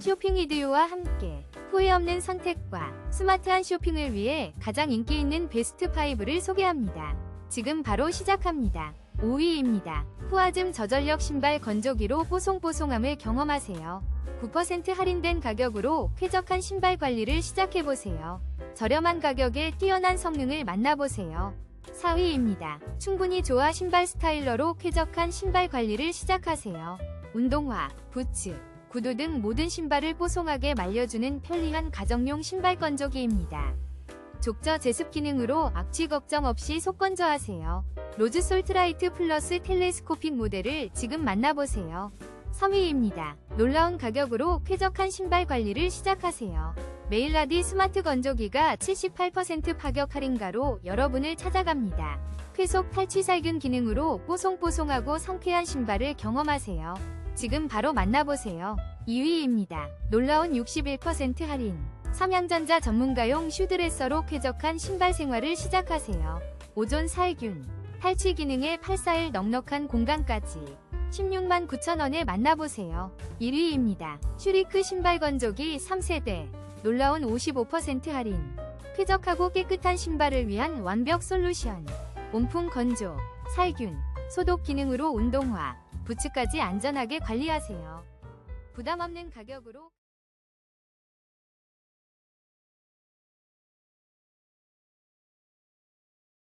쇼핑 이디오와 함께 후회 없는 선택과 스마트한 쇼핑을 위해 가장 인기 있는 베스트 5를 소개합니다. 지금 바로 시작합니다. 5위입니다. 후아즘 저전력 신발 건조기로 뽀송뽀송함을 경험하세요. 9% 할인된 가격으로 쾌적한 신발 관리를 시작해보세요. 저렴한 가격에 뛰어난 성능을 만나보세요. 4위입니다. 충분히 좋아 신발 스타일러로 쾌적한 신발 관리를 시작하세요. 운동화, 부츠, 구두 등 모든 신발을 뽀송하게 말려주는 편리한 가정용 신발 건조기입니다. 족저 제습 기능으로 악취 걱정 없이 속 건조하세요. 로즈 솔트라이트 플러스 텔레스코픽 모델을 지금 만나보세요. 3위입니다. 놀라운 가격으로 쾌적한 신발 관리를 시작하세요. 메일라디 스마트 건조기가 78% 파격 할인가로 여러분을 찾아갑니다. 쾌속 탈취 살균 기능으로 뽀송뽀송하고 상쾌한 신발을 경험하세요. 지금 바로 만나보세요. 2위입니다. 놀라운 61% 할인. 삼양전자 전문가용 슈드레서로 쾌적한 신발 생활을 시작하세요. 오존 살균, 탈취 기능에 841 넉넉한 공간까지 16만 9천원에 만나보세요. 1위입니다. 슈리크 신발 건조기 3세대. 놀라운 55% 할인. 쾌적하고 깨끗한 신발을 위한 완벽 솔루션. 온풍 건조, 살균, 소독 기능으로 운동화, 부츠까지 안전하게 관리하세요. 부담 없는 가격으로